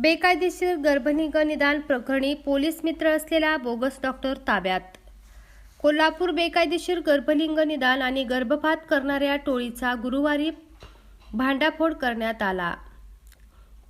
बेकायदेशीर गर्भनिग निदान प्रकरणी पोलीस मित्र असलेला बोगस डॉक्टर ताब्यात. कोल्हापूर बेकायदेशीर गर्भलिंग निदान आणि गर्भपात करणाऱ्या टोळीचा गुरुवारी भांडाफोड करण्यात आला.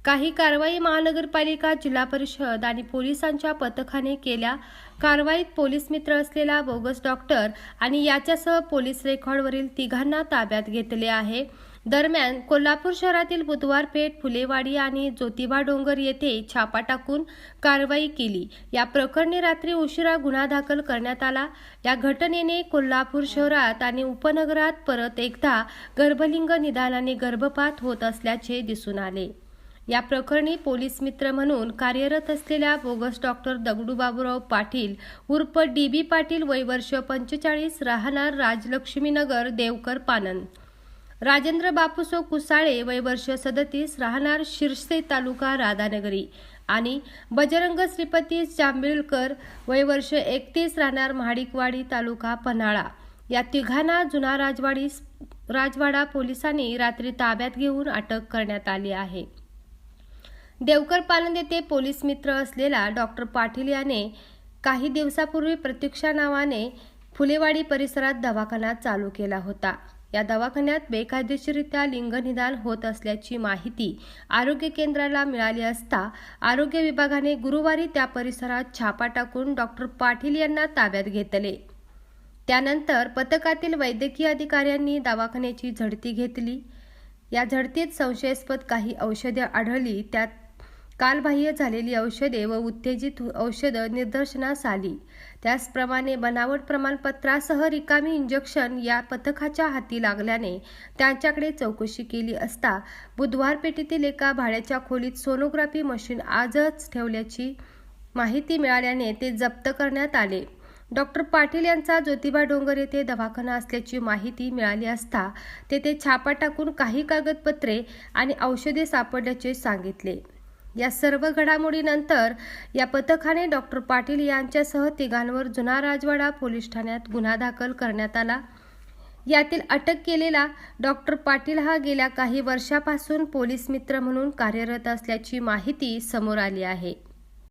काही कारवाई महानगरपालिका जिल्हा परिषद आणि पोलिसांच्या पथकाने केल्या. कारवाईत पोलीस मित्र असलेला बोगस डॉक्टर आणि याच्यासह पोलीस रेकॉर्डवरील तिघांना ताब्यात घेतले आहे. दरम्यान कोल्हापूर शहरातील बुधवार पेठ फुलेवाडी आणि ज्योतिबा डोंगर येथे छापा टाकून कारवाई केली. या प्रकरणी रात्री उशिरा गुन्हा दाखल करण्यात आला. या घटनेने कोल्हापूर शहरात आणि उपनगरात परत एकदा गर्भलिंग निदानाने गर्भपात होत असल्याचे दिसून आले. या प्रकरणी पोलीस मित्र म्हणून कार्यरत असलेल्या बोगस डॉक्टर दगडू बाबूराव पाटील उर्फ डी बी पाटील वय वर्ष पंचेचाळीस राहणार राजलक्ष्मीनगर देवकर पानन. राजेंद्र बापूसो कुसाळे वय वर्ष सदतीस राहणार शिरसे तालुका राधानगरी. आणि बजरंग श्रीपती जांभीळकर वय वर्ष एकतीस राहणार महाडिकवाडी तालुका पन्हाळा. या तिघांना जुना राजवाडी राजवाडा पोलिसांनी रात्री ताब्यात घेऊन अटक करण्यात आली आहे. देवकर पालंद येथे पोलीस मित्र असलेला डॉक्टर पाटील याने काही दिवसापूर्वी प्रतीक्षा नावाने फुलेवाडी परिसरात दवाखाना चालू केला होता. या दवाखान्यात बेकायदेशीरित्या लिंगनिदान होत असल्याची माहिती आरोग्य केंद्राला मिळाली असता आरोग्य विभागाने गुरुवारी त्या परिसरात छापा टाकून डॉक्टर पाटील यांना ताब्यात घेतले. त्यानंतर पथकातील वैद्यकीय अधिकाऱ्यांनी दवाखान्याची झडती घेतली. या झडतीत संशयास्पद काही औषधे आढळली. त्यात कालबाह्य झालेली औषधे व उत्तेजित औषधं निदर्शनास आली. त्याचप्रमाणे बनावट प्रमाणपत्रासह रिकामी इंजेक्शन या पथकाच्या हाती लागल्याने त्यांच्याकडे चौकशी केली असता बुधवार पेठेतील एका भाड्याच्या खोलीत सोनोग्राफी मशीन आजच ठेवल्याची माहिती मिळाल्याने ते जप्त करण्यात आले. डॉक्टर पाटील यांचा ज्योतिबा डोंगर येथे दवाखाना असल्याची माहिती मिळाली असता तेथे छापा टाकून काही कागदपत्रे आणि औषधे सापडल्याचे सांगितले. या सर्व घडामोडीनंतर या पथकाने डॉक्टर पाटील यांच्यासह तिघांवर जुना राजवाडा पोलीस ठाण्यात गुन्हा दाखल करण्यात आला. यातील अटक केलेला डॉक्टर पाटील हा गेल्या काही वर्षापासून पोलीस मित्र म्हणून कार्यरत असल्याची माहिती समोर आली आहे.